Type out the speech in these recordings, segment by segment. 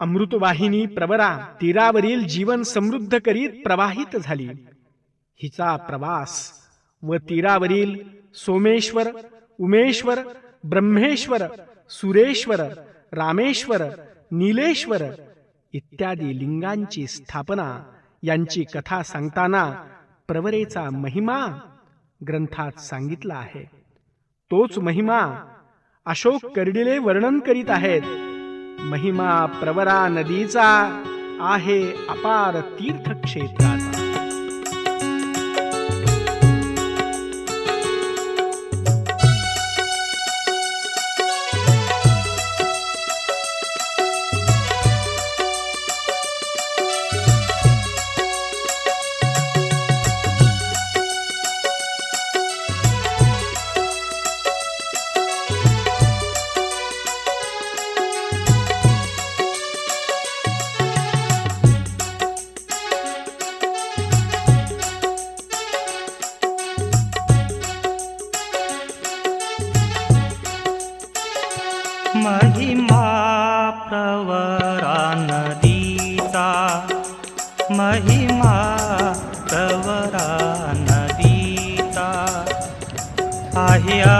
अमृतवाहिनी प्रवरा तीरावरील जीवन समृद्ध करीत प्रवाहित झाली. हिचा प्रवास व तीरावरील सोमेश्वर उमेश्वर ब्रह्मेश्वर सुरेश्वर रामेश्वर नीलेश्वर इत्यादी लिंगांची स्थापना यांची कथा सांगताना प्रवरेचा महिमा ग्रंथात सांगितला आहे. तोच महिमा अशोक कर्डिले वर्णन करीत आहेत. महिमा प्रवरा नदीचा आहे अपार तीर्थक्षेत्राचा. नदीचा महिमा तवरा नदीता आह्या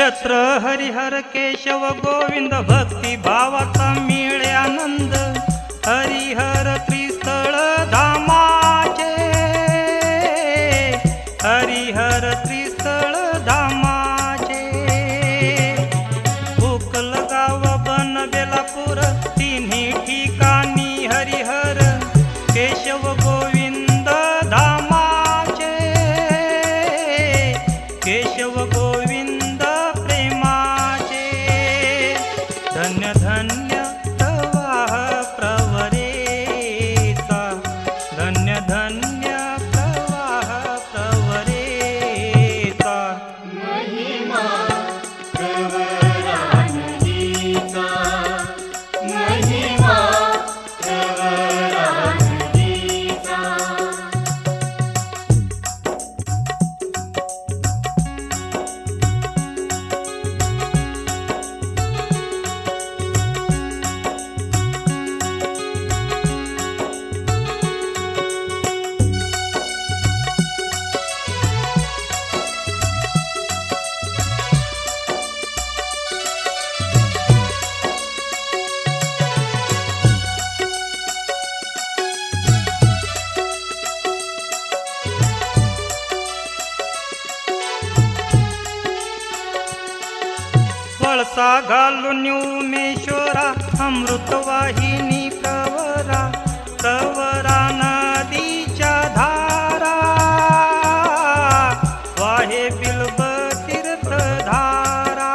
क्षेत्र हरिहर केशव गोविंद भक्ती भावाचा मिळे आनंद हरिहर धन्य धन्य वळसा घालून उमेश्वरा अमृतवाहिनी प्रवरा प्रवरा नदीच्या धारा. वाहे पिलप तीर्थ धारा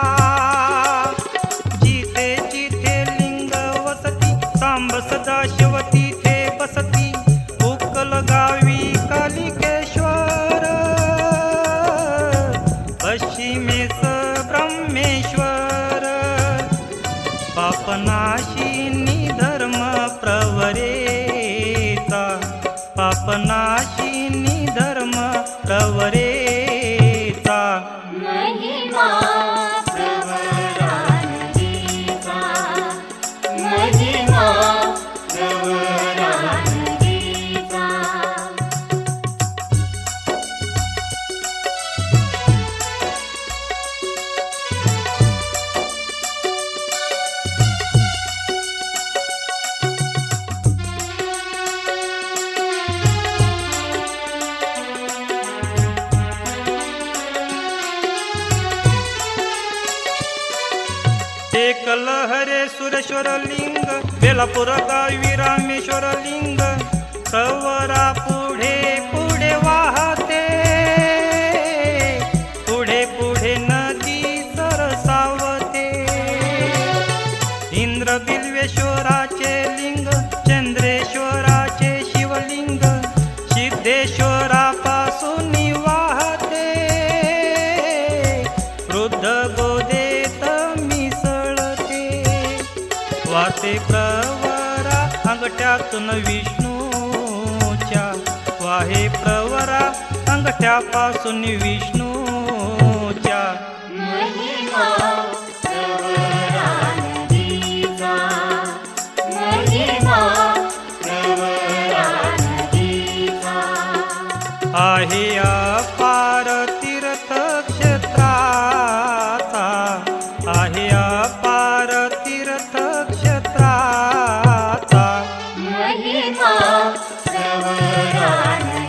जिथे जिथे लिंग वसती सांब सदाशिव पापनाशिनी एकल लिंग बेलापूर गावी रामेश्वर लिंग प्रवरा पुढे पुढे वाहते. पुढे पुढे नदी सरसावते. इंद्र बिल्वेश्वराचे लिंग चंद्रेश्वराचे शिवलिंग सिद्धेश्वरापासून वाहते. वृद्ध गोदे वासे प्रवरा अंगठ्यातून विष्णूच्या. वाहे प्रवरा अंगठ्यापासून विष्णूच्या. आहे अपारत சவரான